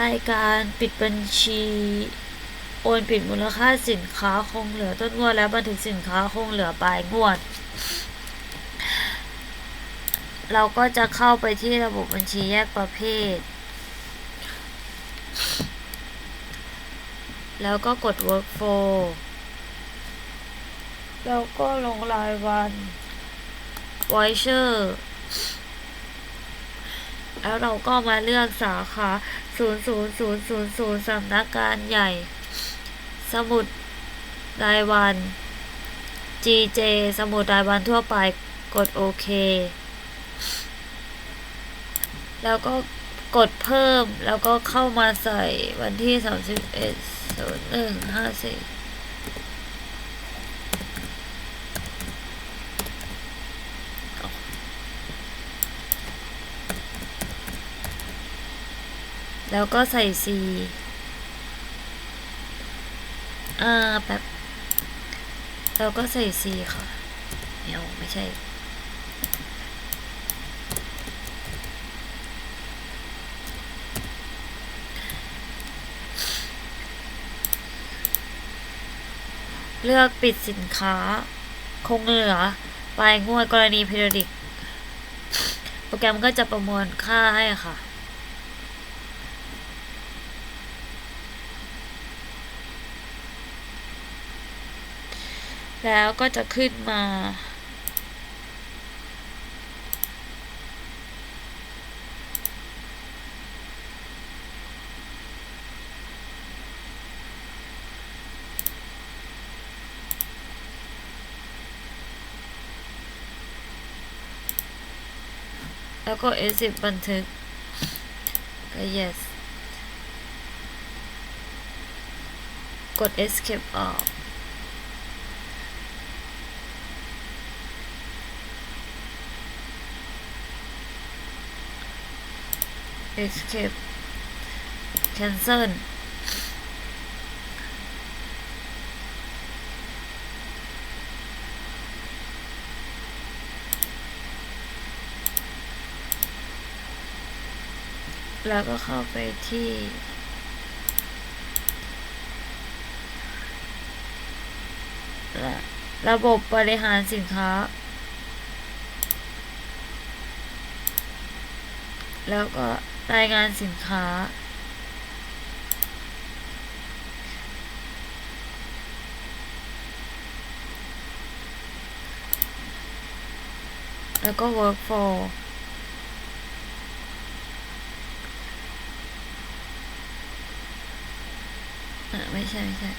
รายการปิดบัญชี โอนปิดมูลค่าสินค้าคงเหลือต้นงวดและบันทึกสินค้าคงเหลือปลายงวด เราก็จะเข้าไปที่ระบบบัญชีแยกประเภท แล้วก็กด workflow แล้วก็ลงรายวัน voucher แล้วเราก็มาเลือกสาขา 00000 สำนักงานใหญ่ สมุดรายวัน GJ สมุดรายวันทั่วไปกดโอเค แล้วก็กดเพิ่มแล้วก็เข้ามาใส่วันที่ 31 01 54 แล้วก็ใส่ C อ่าแป๊บแล้วก็ใส่ C ค่ะเดี๋ยวไม่ใช่ เลือกปิดสินค้า คงเหลือปลายงวดกรณีพิรดิก โปรแกรมก็จะประมวลค่าให้ค่ะ แล้วก็จะขึ้นมา แล้วก็ S10 บันทึกก็ yes กด escape ออก escape cancel แล้วก็เข้าไปที่ ระระบบบริหารสินค้า แล้วก็ รายงานสินค้า แล้วก็ workflow อะไม่ใช่ ไม่ใช่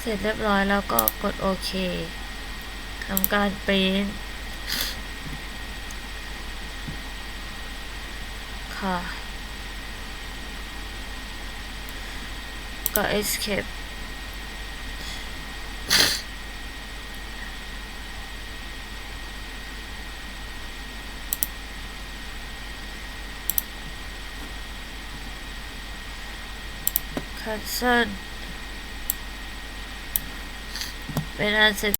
เสร็จเรียบร้อยแล้วก็กดโอเคทำการปริ้นค่ะ ก็ escape คันเซิล Veraset